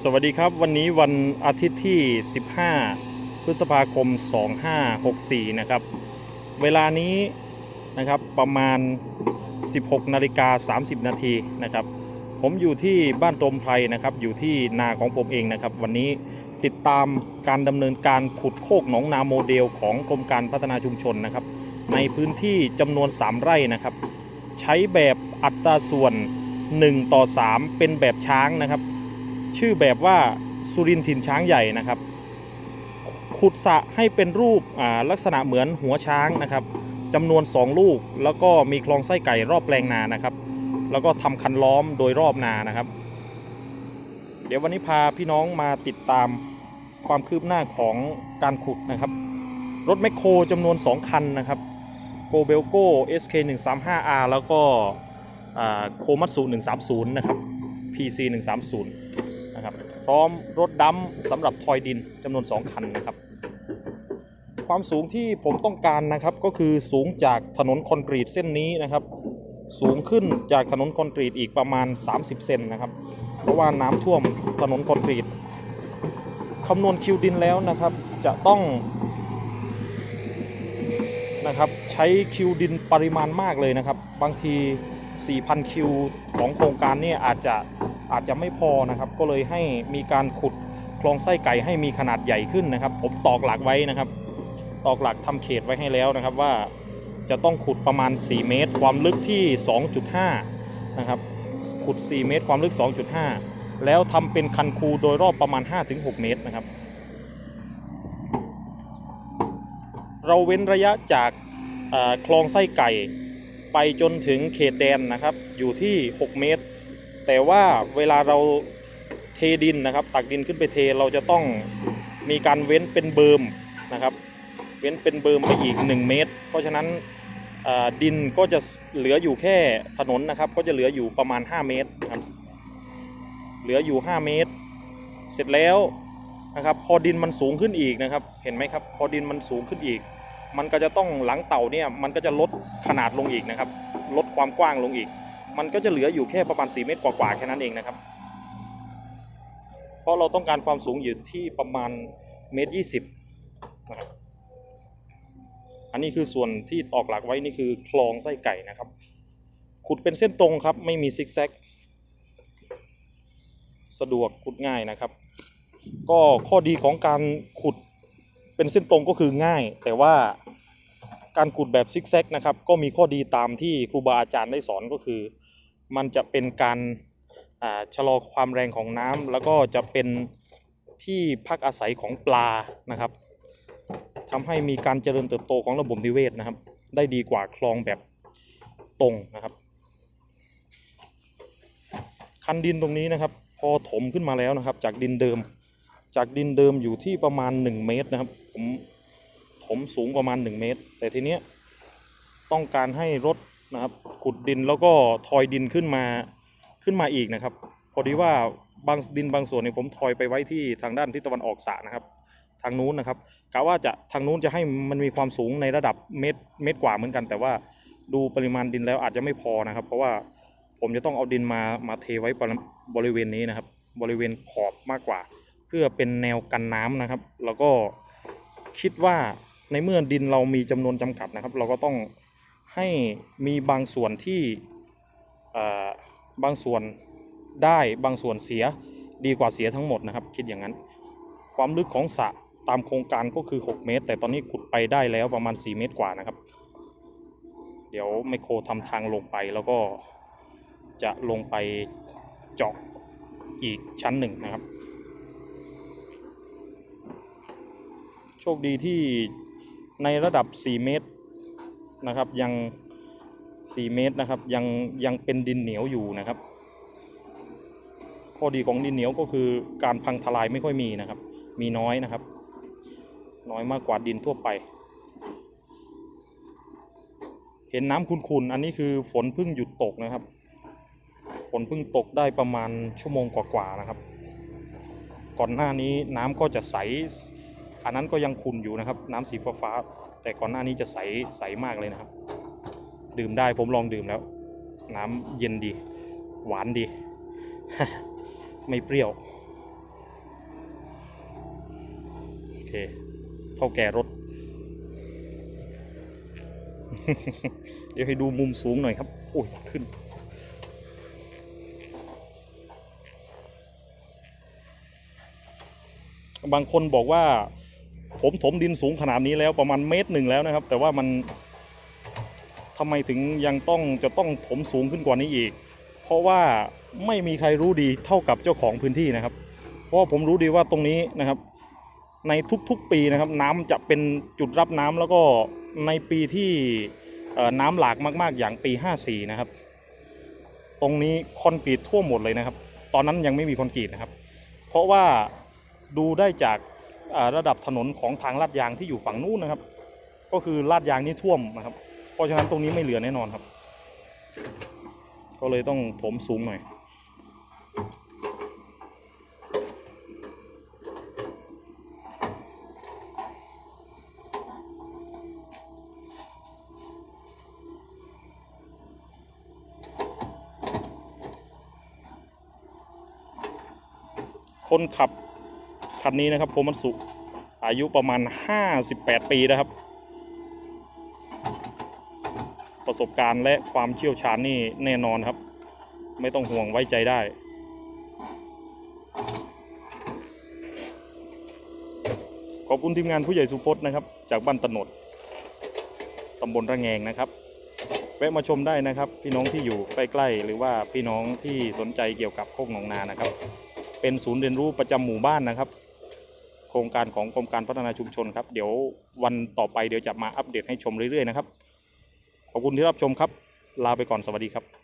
สวัสดีครับวันนี้วันอาทิตย์ที่ 15 พฤษภาคม 2564 นะครับ เวลานี้นะครับประมาณ 16 นาฬิกา 30 นาทีนะครับ ผมอยู่ที่บ้านตมไพรนะครับ อยู่ที่นาของผมเองนะครับ วันนี้ติดตามการดำเนินการขุดโคกหนองนาโมเดลของกรมการพัฒนาชุมชนนะครับ ในพื้นที่จำนวน 3 ไร่นะครับ ใช้แบบอัตราส่วน 1 ต่อ 3 เป็นแบบช้างนะครับ ชื่อแบบว่าสุรินถิ่นช้างใหญ่นะครับ ขุดสะให้เป็นรูปลักษณะเหมือนหัวช้างนะครับจำนวน 2 ลูก แล้วก็มีคลองไส้ไก่รอบแปลงนานะครับ แล้วก็ทำคันล้อมโดยรอบนานะครับ เดี๋ยววันนี้พาพี่น้องมาติดตามความคืบหน้าของการขุดนะครับ รถแมคโครจำนวน 2 คันนะครับโกเบลโก้ SK 1 3 5 R แล้วก็โคมัตสุ130 นะครับ PC 130 นะครับพร้อมรถดัมสำหรับทอยดินจำนวน 2 คันนะครับ ความสูงที่ผมต้องการนะครับก็คือสูงจากถนนคอนกรีตเส้นนี้นะครับ สูงขึ้นจากถนนคอนกรีตอีกประมาณ 30 เซนนะครับ เพราะว่าน้ำท่วมถนนคอนกรีตคำนวณคิวดินแล้วนะครับจะต้องนะครับใช้คิวดินปริมาณมากเลยนะครับ บางที 4,000 คิวของโครงการนี่อาจจะ อาจจะไม่พอนะครับ ก็เลยให้มีการขุดคลองไส้ไก่ให้มีขนาดใหญ่ขึ้นนะครับ ผมตอกหลักไว้นะครับ ตอกหลักทำเขตไว้ให้แล้วนะครับว่าจะต้องขุดประมาณ 4 เมตร ความลึกที่ 2.5 นะครับ ขุด 4 เมตร ความลึก 2.5 แล้วทำเป็นคันคูโดยรอบประมาณ 5-6 เมตรนะครับ เราเว้นระยะจากคลองไส้ไก่ไปจนถึงเขตแดนนะครับ อยู่ที่ 6 เมตร แต่ว่าเวลาเราเทดินนะครับ ตักดินขึ้นไปเทเราจะต้องมีการเว้นเป็นเบิร์มนะครับ เว้นเป็นเบิร์มไปอีก 1 เมตร เพราะฉะนั้นดินก็จะเหลืออยู่แค่ถนนนะครับ ก็จะเหลืออยู่ประมาณ 5 เมตรครับเหลืออยู่ 5 เมตร เสร็จแล้วนะครับพอดินมันสูงขึ้นอีกนะครับ เห็นไหมครับ พอดินมันสูงขึ้นอีก มันก็จะต้องหลังเต่าเนี่ยมันก็จะลดขนาดลงอีกนะครับ ลดความกว้างลงอีก มันก็จะเหลืออยู่แค่ประมาณ 4 เมตรกว่าๆแค่นั้นเองนะครับ เพราะเราต้องการความสูงอยู่ที่ประมาณเมตรยี่สิบนะครับอันนี้คือส่วนที่ตอกหลักไว้นี่คือคลองไส้ไก่นะครับ ขุดเป็นเส้นตรงครับ ไม่มีซิกแซก สะดวกขุดง่ายนะครับ ก็ข้อดีของการขุดเป็นเส้นตรงก็คือง่าย แต่ว่าการขุดแบบซิกแซกนะครับ ก็มีข้อดีตามที่ครูบาอาจารย์ได้สอนก็คือ มันจะเป็นการชะลอความแรงของน้ำแล้วก็จะเป็นที่พักอาศัยของปลานะครับทำให้มีการเจริญเติบโตของระบบนิเวศนะครับ ได้ดีกว่าคลองแบบตรงนะครับ คันดินตรงนี้นะครับ พอถมขึ้นมาแล้วนะครับ จากดินเดิม จากดินเดิมอยู่ที่ประมาณ 1 เมตรนะครับ ผมถมสูงประมาณ 1 เมตร แต่ทีเนี้ยต้องการให้รถ นะครับ ขุดดินแล้วก็ทอยดินขึ้นมาขึ้นมาอีกนะครับ พอดีว่าบางดินบางส่วนเนี่ยผมทอยไปไว้ที่ทางด้านทิศตะวันออกสระนะครับ ทางนู้นนะครับกะว่าจะทางนู้นจะให้มันมีความสูงในระดับเมตรเมตรกว่าเหมือนกัน แต่ว่าดูปริมาณดินแล้วอาจจะไม่พอนะครับ เพราะว่าผมจะต้องเอาดินมามาเทไว้บริเวณนี้นะครับ บริเวณขอบมากกว่า เพื่อเป็นแนวกันน้ำนะครับ แล้วก็คิดว่าในเมื่อดินเรามีจำนวนจำกัดนะครับ เราก็ต้อง ให้มีบางส่วนที่บางส่วนได้บางส่วนเสียดีกว่าเสียทั้งหมดนะครับ คิดอย่างนั้น ความลึกของสระตามโครงการก็คือ 6 เมตร แต่ตอนนี้ขุดไปได้แล้วประมาณ 4 เมตรกว่านะครับ เดี๋ยวไมโครทำทางลงไปแล้วก็จะลงไปเจาะอีกชั้นหนึ่งนะครับ โชคดีที่ในระดับ 4 เมตร นะครับ ยัง 4 เมตรนะครับ ยังยังเป็นดินเหนียวอยู่นะครับ ข้อดีของดินเหนียวก็คือการพังทลายไม่ค่อยมีนะครับ มีน้อยนะครับ น้อยมากกว่าดินทั่วไป เห็นน้ำขุ่นๆอันนี้คือฝนเพิ่งหยุดตกนะครับ ฝนเพิ่งตกได้ประมาณชั่วโมงกว่าๆนะครับ ก่อนหน้านี้น้ำก็จะใส อันนั้นก็ยังขุ่นอยู่นะครับ น้ำสีฟ้าๆแต่ก่อนหน้านี้จะใสใสมากเลยนะครับ ดื่มได้ผมลองดื่มแล้ว น้ำเย็นดี หวานดี ไม่เปรี้ยวโอเท่าแก่รถ เดี๋ยวให้ดูมุมสูงหน่อยครับโอ้ยขึ้นบางคนบอกว่า ผมถมดินสูงขนาดนี้แล้วประมาณเมตรหนึ่งแล้วนะครับ แต่ว่ามันทำไมถึงยังต้องจะต้องถมสูงขึ้นกว่านี้อีก เพราะว่าไม่มีใครรู้ดีเท่ากับเจ้าของพื้นที่นะครับ เพราะผมรู้ดีว่าตรงนี้นะครับ ในทุกๆปีนะครับ น้ำจะเป็นจุดรับน้ำแล้วก็ในปีที่น้ำหลากมาก ๆ อย่างปี 54 นะครับ ตรงนี้คอนกรีตทั่วหมดเลยนะครับ ตอนนั้นยังไม่มีคอนกรีตนะครับ เพราะว่าดูได้จาก ระดับถนนของทางลาดยางที่อยู่ฝั่งนู้นนะครับ ก็คือลาดยางนี่ท่วมนะครับ เพราะฉะนั้นตรงนี้ไม่เหลือแน่นอนครับ ก็เลยต้องถมสูงหน่อยคนขับ คันนี้นะครับโคมันสุอายุประมาณ 58 ปีนะครับ ประสบการณ์และความเชี่ยวชาญนี่แน่นอนครับ ไม่ต้องห่วงไว้ใจได้ ขอบคุณทีมงานผู้ใหญ่สุพจน์นะครับ จากบ้านตโนดตำบลระแงงนะครับแวะมาชมได้นะครับ พี่น้องที่อยู่ใกล้ๆหรือว่าพี่น้องที่สนใจเกี่ยวกับโคกหนองนานะครับ เป็นศูนย์เรียนรู้ประจำหมู่บ้านนะครับ ครงการของกรมการพัฒนาชุมชนครับ เดี๋ยววันต่อไปเดี๋ยวจะมาอัปเดตให้ชมเรื่อยๆนะครับ ขอบคุณที่รับชมครับ ลาไปก่อนสวัสดีครับ